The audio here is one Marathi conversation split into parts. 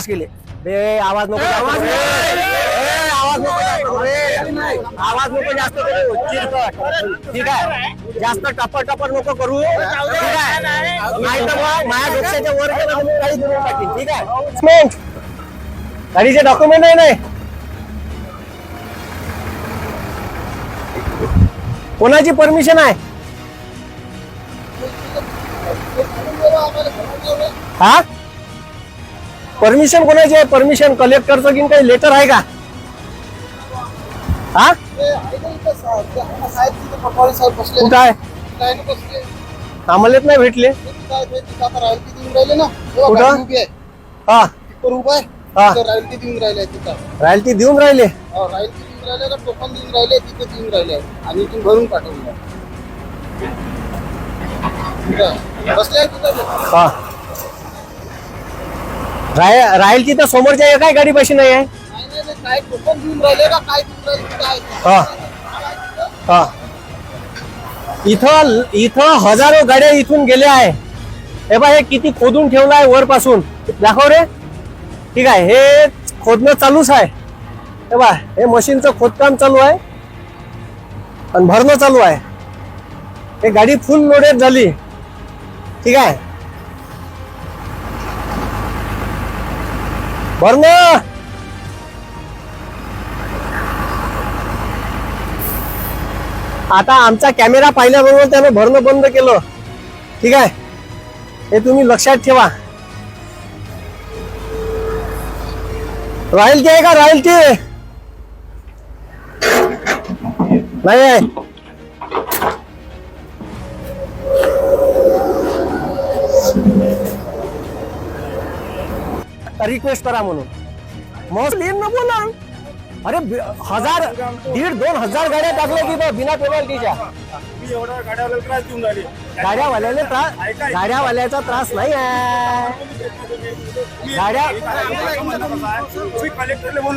पास केले. बे आवाज नको जास्त आवाज नको आवाज नको जास्त करू. चिरकट. ठीक आहे. जास्त टप्पर टप्पर नको करू. ठीक आहे. नाही तर मग माझ्या डोक्याच्या वर गेलं मी काही देऊन टाकीन ठीक आहे. Document. गाडीचे डॉक्युमेंट आहे नाही कोणाची परमिशन आहे? हा? परमिशन कोणाची आहे? परमिशन कलेक्टरचं की काही लेटर आहे का? हा? कुठं आहे? आम्हाला नाही भेटले. कुठं? हा. उभा आहे रायल्टी देऊन राहिले तिथं रॉयल्टी देऊन राहिले हो, देऊन राहिले ना टोकन देऊन राहिले. तिथे देऊन राहिले आणि इथून भरून पाठवलं तिथं बसले हा. राय राहील तर समोरच्या एकाही गाडी पाशी नाही आहे. काय राहिले का काय राहिले काय हा. हा. इथं इथं हजारो गाड्या इथून गेल्या आहे. हे बा हे किती खोदून ठेवलं आहे वरपासून. दाखव रे. ठीक आहे हे खोदणं चालूच आहे. हे बा हे मशीनचं खोदकाम चालू आहे. आणि भरणं चालू आहे. हे गाडी फुल लोडेड झाली. ठीक आहे. भरणं आता आमचा कॅमेरा पाहिल्याबरोबर त्यानं भरणं बंद केलं. ठीक आहे? हे तुम्ही लक्षात ठेवा. रॉयल्टी आहे का? रॉयल्टी नाही रिक्वेस्ट करा म्हणून. मग येईन ना. बोला अरे हजार दीड दोन हजार गाड्या टाकल्या की बिना पेनल्टीच्या गाड्यावाल्याला त्रास गाड्यावाल्याने त्रास गाड्यावाल्याचा त्रास नाही आहे. गाड्या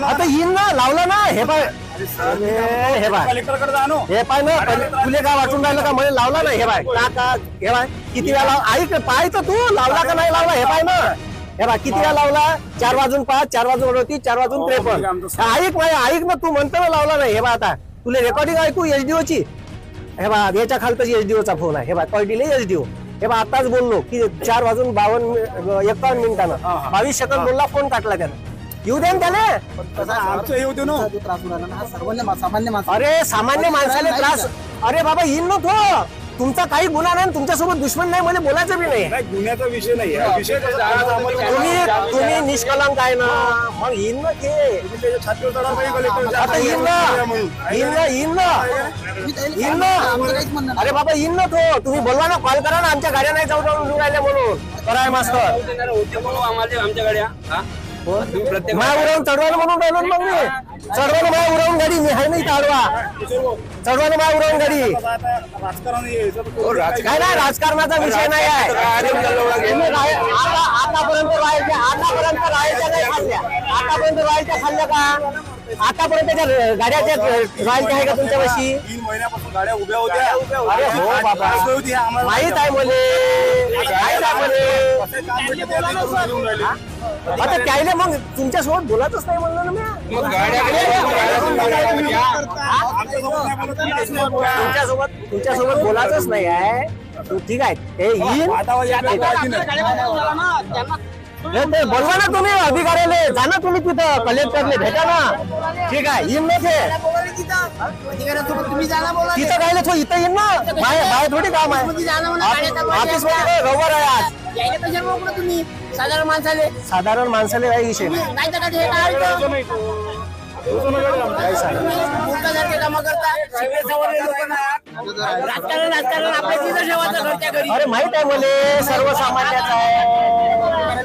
आता येईन ना लावलं ना हे पाय. हे पाय. हे पाय ना तुले काय वाटून राहिलं का मला लावला ना हे बाय का हे बाय किती वेळा ऐक पाय तर तू लावला का नाही लावला हे पाय ना. हे बा किती वेळा लावला? चार वाजून पाच चार वाजून अडोतीस चार वाजून त्रेपन्न. ऐक माझ्या ऐक ना तू म्हणतो ना लावला नाही. हे बा आता तुला रेकॉर्डिंग ऐकू एचडीओ ची हे बा याच्या खालतच एचडीओ चा फोन आहे. हे बा कळटीले एचडीओ हे बा आताच बोललो की चार वाजून बावन्न एकावन्न मिनिटानं. बावीस सेकंद बोलला फोन काटला त्यानं. येऊ दे ना त्याने हे होते नो. हा अरे सामान्य माणसाला त्रास अरे बाबा येईन ना तो. तुमचा काही गुन्हा नाही तुमच्यासोबत दुश्मन नाही मला बोलायचं बी नाही. नाही गुन्ह्याचा विषय नाही हा विषय कसा आज आम्हाला तुम्ही तुम्ही निष्कलंक आहे ना. मग येईन ना ते. तुम्ही त्याच्या छातीवर चढा पाहिजे कलेक्टर आता येईन ना. येईन ना येईन ना. येईन ना. अरे बाबा येईन ना तो. तुम्ही बोलवा ना कॉल करा ना. आमच्या गाड्या नाही जाऊ जाऊन राहिल्या म्हणून. कराय मास्तर. आम्हाला आमच्या गाड्या. हा? उडवून चढवायला म्हणून राहिलो मग मी चढवायला माय उडवून गाडी मी आहे नाही आडवा चढवायला माय उडवून गाडी हे काय नाही राजकारणाचा विषय नाही आहे तुम्ही राय- आता- आतापर्यंत राहायच्या आतापर्यंत राहायच्या नाही खाल्ल्या आतापर्यंत राहायच्या खाल्ल्या का आतापर्यंत त्या गाड्याच्या राहायच्या आहे का तुमच्यापाशी तीन महिन्यापासून गाड्या उभ्या होत्या अरे हो बाबा माहीत आहे मले माहीत आहे मले आता त्याला मग तुमच्यासोबत बोलायचंच नाही म्हणलं ना मी आमच्यासोबत नाही बोलत, तुम्ही कसं नाही बोलत? तुमच्यासोबत तुमच्यासोबत बोलायचंच नाही आहे तू ठीक आहे हे येईन बोलवा ना तुम्ही अधिकाऱ्याला. जा ना तुम्ही तिथं कलेक्टरने भेटा ना. ठीक आहे येईन ना ते. तिथं काय तो इथं येईन ना. बाहेर बाहेर थोडी काम आहे. ऑफिसमध्ये रविवार आहे आज? साधारण माणसाले. साधारण माणसाले काही विषय नाही. काय अरे माहीत आहे मले सर्वसामान्याचा आहे.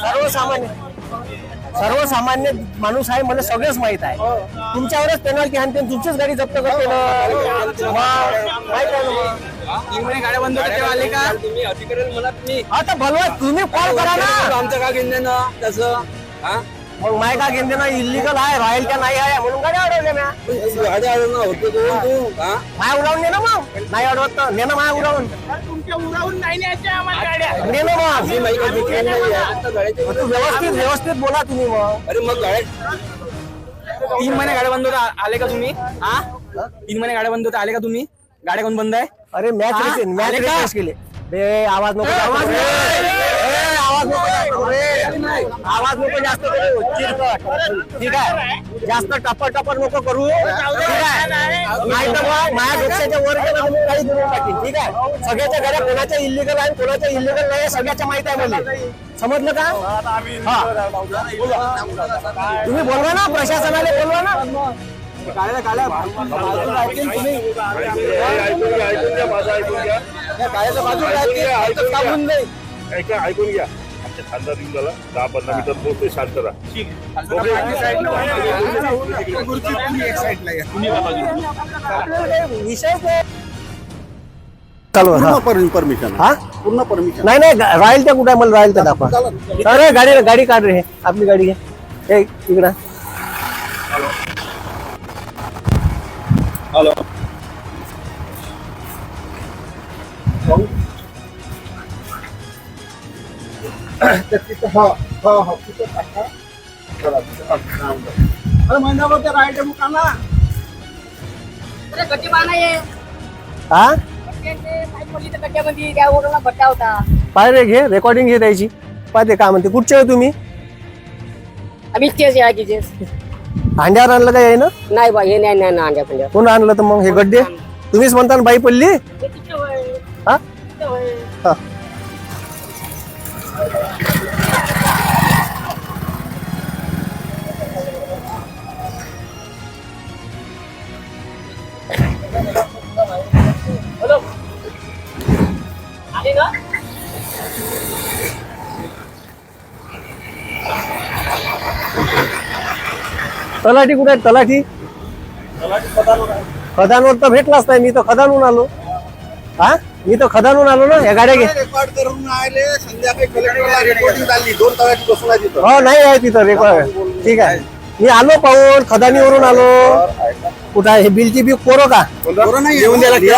सर्वसामान्य सर्वसामान्य माणूस आहे मला सगळंच माहीत आहे. तुमच्यावरच पेनॉल्टी आणते तुमचीच गाडी जप्त करते ना? माहीत आहे ना? मग. गाड्या बंद आले का तुम्ही अधिकारी आता भलवा तुम्ही कॉल करा ना. आमचं का घेणं ना तसं हा? मग माय का घेते ना इलिगल आहे रॉयल्टी नाही आहे? म्हणून गाडी अडवल्या म्या. गाड्या आलो ना होते तू हा. माय उडवून ने ना मग. नाही अडवत तर. ने ना माय उडवून. उरावून नाही न्यायच्या आम्हाला गाड्या. ने ना मग. तू व्यवस्थित व्यवस्थित बोला तुम्ही मग. अरे मग गाड्या तीन महिने गाड्या बंद होता. आले का तुम्ही? हा? तीन महिने गाड्या बंद होत्या आले का तुम्ही? गाड्या कोण बंद आहे? अरे मॅच हा? रेसिंग मॅच आले का? केली. बे आवाज नको जास्त आवाज आवाज नको जास्त करू जास्त चिरकट ठीक आहे जास्त टपर टपर नको करू ठीक आहे नाही तर मग माझ्या डोक्याच्या वर गेला काही देऊन टाकेल ठीक आहे सगळ्याच्या घरात कोणाच्या इलिगल आहे कोणाच्या इलिगल नाही सगळ्याच्या माहीत आहे मला समजलं का हा तुम्ही बोलवा ना प्रशासनाला बोलवा ना गाड्या गाड्या तुम्ही ऐकून घ्या ऐकून घ्या. घ्या घ्या. घ्या आमच्या झाला. दहा पंधरा मीटर पोहोचते शांत राहा. विषय चालू आहे, हा. परमिशन हा? पूर्ण परमिशन नाही नाही रॉयल त्या कुठे? आहे मला रॉयल त्या दाखवा. अरे गाडी गाडी काढ रे. आपली गाडी घे. हे इकडं. अरे गड्डे हा पाय रे घे रेकॉर्डिंग घे द्यायची पाहते काय म्हणते. कुठचे आहे तुम्ही? आम्ही तेच या की तेच हांड्यावर आणलं काय आहे ना? नाही बा हे नाही नाही ना अंड्या पंड्या कोण आणलं तर मग हे गड्डे? तुम्हीच म्हणता ना बाई पडली? हा हा. तलाठी कुठे आहे तलाठी? खदानवर तर भेटलाच नाही. मी तर खदानून आलो. हा? मी तर खदानून आलो ना. या गाड्या घे. रेकॉर्ड करून आले. संध्याकाळी कलेक्टरला दोन बसून आहे तिथं. हो नाही आहे तिथं रेकॉर्ड ठीक आहे. मी आलो पाहून. खदानीवरून आलो. कुठं आहे? हे बिलची बी कोरो का? नाही येऊन द्यायला.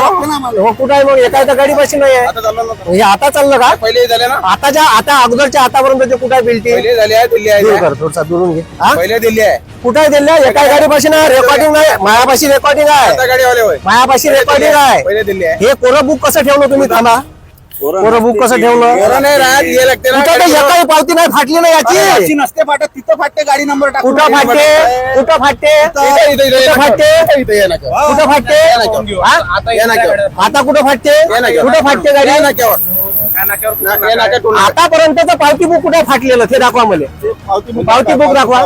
हो. कुठं आहे मग एका एका गाडीपाशी नाही आहे आता. हे आता चाललं का? पहिले झाले ना. आताच्या आता अगोदरच्या आतापर्यंत कुठं आहे बिलटी पहिले झाले आहे दिल्ली आहे. कर थोडसा दुरून घे. हा? पहिले दिल्ली आहे. कुठं आहे दिल्या एका गाडीपाशी ना रेकॉर्डिंग आहे मायापाशी रेकॉर्डिंग आहे. आता होय. मायापाशी रेकॉर्डिंग आहे. पहिले दिल्ली आहे. हे कोरं बुक कसं ठेवलं तुम्ही? थांबा. बुक कसं ठेवलं नाही राहत ये लागते ना कुठं काही एकाही पावती नाही फाटली नाही अरे, याची याची नसते फाटत तिथं फाटते गाडी नंबर टाकून कुठं फाटते कुठं फाटते इथं- इथं- फाटते इथं- इथं ये ना केव्हा. कुठं फाटते ना. हा? आता ना कुठं फाटते या ना केव्हा. कुठं फाटते गाडी या ना केव्हा. आतापर्यंतचं पावती बुक कुठे फाटलेलं? ते दाखवा मला. पावती बुक पावती बुक दाखवा.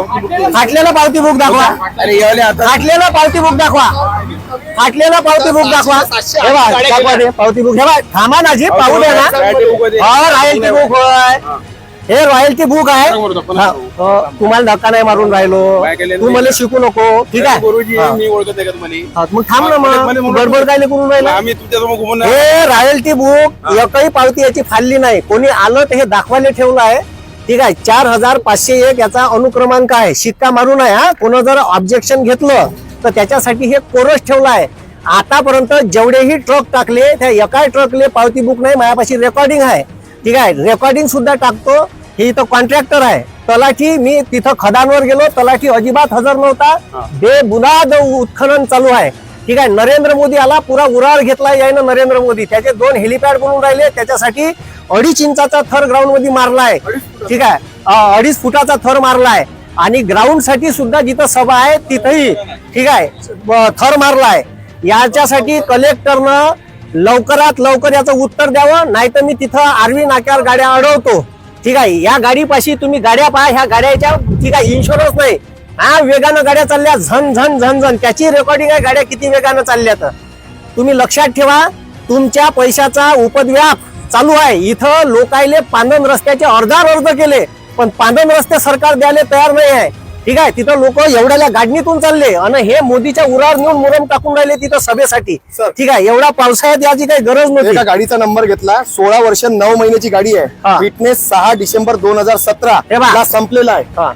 फाटलेलं पावती बुक दाखवा. अरे येवले आता. फाटलेलं पावती बुक दाखवा. फाटलेलं पावती बुक दाखवा. हे ते पावती बुक हे बघ, थांबा ना जी पाहू दे ना. रॉयल्टी बुक होते. हो बुक होय. हे रॉयल्टी बुक आहे. हा, तुम्हाला धक्का नाही मारून राहिलो. तू मला शिकू नको. ठीक आहे? गुरुजी हा. मी ओळखत आहे का तुम्हाला? हा, मग थांब ना मग. तू गडबड काय नाही करून राहिला? आम्ही तुमच्यासमोर घुमून हे रॉयल्टी बुक एकही पावती याची फाडली नाही. कोणी आलं तर हे दाखवायला ठेवलं आहे. ठीक आहे? चार हजार पाचशे एक याचा अनुक्रमांक आहे. शिक्का मारून आहे हा. कोण जर ऑब्जेक्शन घेतलं तर त्याच्यासाठी हे कोरस ठेवलं आहे. आतापर्यंत जेवढेही ट्रक टाकले त्या एकाही ट्रकले पावती बुक नाही. माझ्यापाशी रेकॉर्डिंग आहे. ठीक आहे? रेकॉर्डिंग सुद्धा टाकतो. हे इथं कॉन्ट्रॅक्टर आहे. तलाठी मी तिथं खदानवर गेलो. तलाठी अजिबात हजर नव्हता. बेबुनाद उत्खनन चालू आहे. ठीक आहे नरेंद्र मोदी आला पुरा उरावर घेतला यायनं नरेंद्र मोदी. त्याचे दोन हेलिपॅड बनवून राहिले. त्याच्यासाठी अडीच इंचाचा थर ग्राउंडमध्ये मारलाय ठीक आहे अडीच फुटाचा थर मारलाय. आणि ग्राउंडसाठी सुद्धा जिथं सभा आहे तिथंही ठीक आहे थर मारलाय. याच्यासाठी कलेक्टरनं लवकरात लवकर याचं उत्तर द्यावं. नाही तर मी तिथं आरवी नाक्यावर गाड्या अडवतो. ठीक आहे या गाडीपाशी तुम्ही गाड्या पहा ह्या गाड्याच्या ठीक आहे इन्शुरन्स नाही. हा वेगानं गाड्या चालल्या झन झन झन झन. त्याची रेकॉर्डिंग आहे गाड्या किती वेगानं चालल्या तर. तुम्ही लक्षात ठेवा तुमच्या पैशाचा उपद्व्याप चालू आहे. इथं लोकायले पांदन रस्त्याचे अर्धार अर्ज केले पण पांदन रस्ते सरकार द्यायला तयार नाही आहे. ठीक आहे? तिथं लोक एवढ्या गाडणीतून चालले आणि हे मोदीच्या उरावर नेऊन मुरम टाकून राहिले तिथं सभेसाठी. सर. ठीक आहे? एवढा पावसाळ्यात याची काही गरज नव्हती. एका गाडीचा नंबर घेतला. सोळा वर्ष नऊ महिन्याची गाडी हा. आहे फिटनेस सहा डिसेंबर दोन हजार सतरा. हे पहा. ला संपलेला आहे. हा,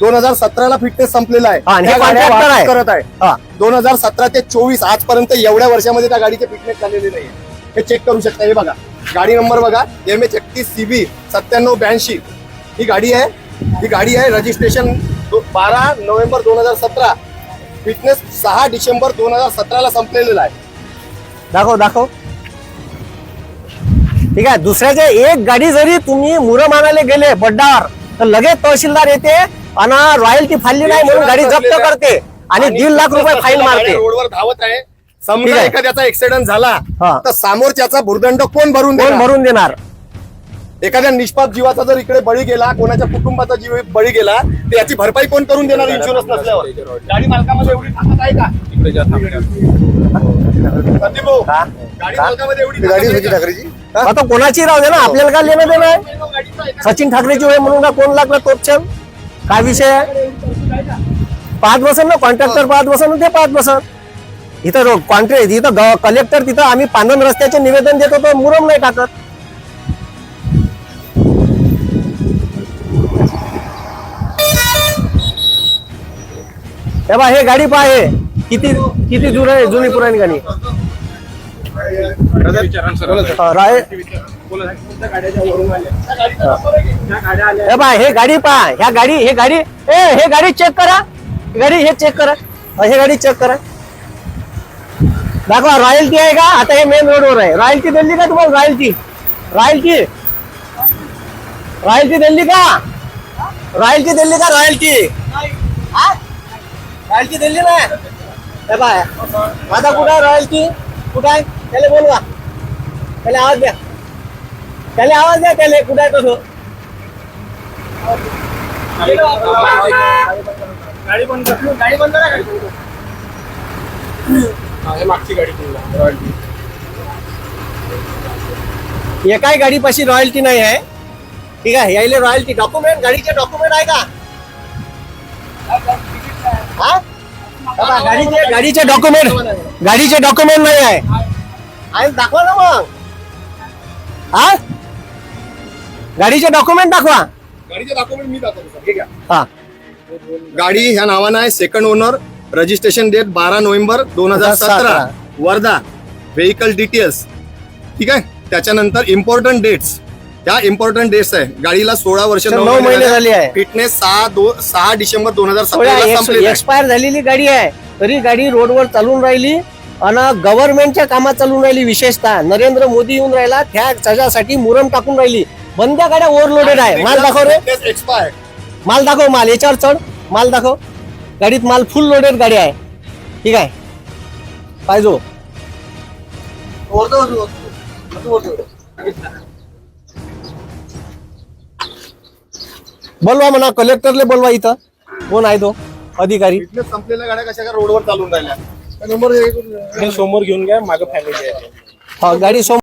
दोन हजार सतरा ला फिटनेस संपलेला आहे. हा, आणि हे त्या गाड्या contractor वाहतूक आहे. करत आहे. हा. दोन हजार सतरा ते चोवीस आजपर्यंत एवढ्या वर्षामध्ये त्या गाडीचे फिटनेस झालेले नाही. हे चेक करू शकता. हे बघा. गाडी नंबर बघा. एम एच एकतीस सी बी सत्त्याण्णव ब्याऐंशी. ही गाडी आहे. ही गाडी आहे रजिस्ट्रेशन बारा नोव्हेंबर दोन हजार सतरा फिटनेस सहा डिसेंबर दोन हजार सतराला संपलेला आहे दाखव दाखव ठीक आहे दुसऱ्याच्या एक गाडी जरी तुम्ही मुरम आणायला गेले बड्डावर तर लगेच तहसीलदार येते आणि रॉयल्टी फाडली नाही म्हणून गाडी जप्त करते आणि दीड लाख रुपये फाईन मारते रोडवर धावत आहे समजा. एखाद्याचा ऍक्सिडेंट झाला. तर समोरच्याचा भुर्दंड कोण भरून कोण? भरून देणार एखाद्या निष्पाप जीवाचा जर इकडे बळी गेला कोणाच्या कुटुंबाचा जीव बळी गेला तर याची भरपाई कोण करून देणार इन्शुरन्स नसल्यावर? गाडी मालकामध्ये एवढी ताकद आहे का? संदीप भाऊ, का? गाडी का? मालकामध्ये एवढी ताकद आहे का? आता कोणाची राहू दे ना आपल्याला काय लेणं देणं आहे? सचिन ठाकरेची वेळ म्हणून का कोण लागला तोपचल काय विषय आहे? पाच बसन ना कॉन्ट्रॅक्टर पाच बसन ते पाच बसन. इथं कॉन्ट्रॅक्ट इथं कलेक्टर तिथं आम्ही पांधन रस्त्याचे निवेदन देत होतो मुरम नाही टाकत. हे बा हे गाडी पाहे किती किती जुन आहे जुनी पुराणी गाडी? राय हे बा हे गाडी पहा ह्या गाडी हे गाडी ए हे गाडी चेक करा. गाडी हे चेक करा. हे गाडी चेक करा. दाखवा रॉयल्टी आहे का? आता हे मेन रोडवर आहे. रॉयल्टी दिली का तुम्हाला रॉयल्टी रॉयल्टी रॉयल्टी दिली का? रॉयल्टी दिली का रॉयल्टी रॉयल्टी दिली ना हे बाय आता कुठं आहे रॉयल्टी कुठं आहे त्याला बोलवा त्याला आवाज़ द्या त्याला आवाज़ द्या त्याला कुठं आहे तो गाडी बंद कर. गाडी बंद करा गाडी. मागची गाडी पुन्हा. एकाही गाडीपाशी रॉयल्टी नाही आहे ठीक आहे यायले रॉयल्टी डॉक्युमेंट गाडीचे डॉक्युमेंट आहे का हा? बाबा, गाडीचे गाडीचे डॉक्युमेंट गाडीचे डॉक्युमेंट नाही आहे. आहे दाखवा ना मग. हा? गाडीचे डॉक्युमेंट दाखवा. गाडीचे डॉक्युमेंट मी दाखवतो ठीक आहे. हा. गाडी ह्या नावानं आहे सेकंड ओनर रजिस्ट्रेशन डेट बारा नोव्हेंबर दोन हजार सतरा. वर्धा व्हेकल डिटेल्स ठीक आहे? त्याच्यानंतर इम्पॉर्टंट डेट्स त्या इम्पॉर्टंट डेट्स आहे गाडीला सोळा वर्ष नऊ महिने झाले. आहे. फिटनेस सहा दो सहा डिसेंबर दोन हजार सतरा आहे. एक्सपायर झालेली गाडी आहे. तरी गाडी रोडवर चालून राहिली आणि गव्हर्नमेंटच्या कामात चालून राहिली विशेषतः. नरेंद्र मोदी येऊन राहिला त्या त्याच्यासाठी मुरम टाकून राहिली. बंद्या गाड्या ओव्हरलोडेड आहे. माल दाखव रे. expired. माल दाखव माल याच्यावर चढ. माल दाखव. गाडीत माल फुल लोडेड गाडी आहे. ठीक आहे. पाहिजो बोलवा म्हणा कलेक्टरले बोलवा इथं. कोण आहे तो? अधिकारी. Fitness संपलेल्या गाड्या कशा का रोडवर चालून राहिल्या? हे समोर घेऊन घ्या मागं फॅमिली आहे हा, गाडी समोर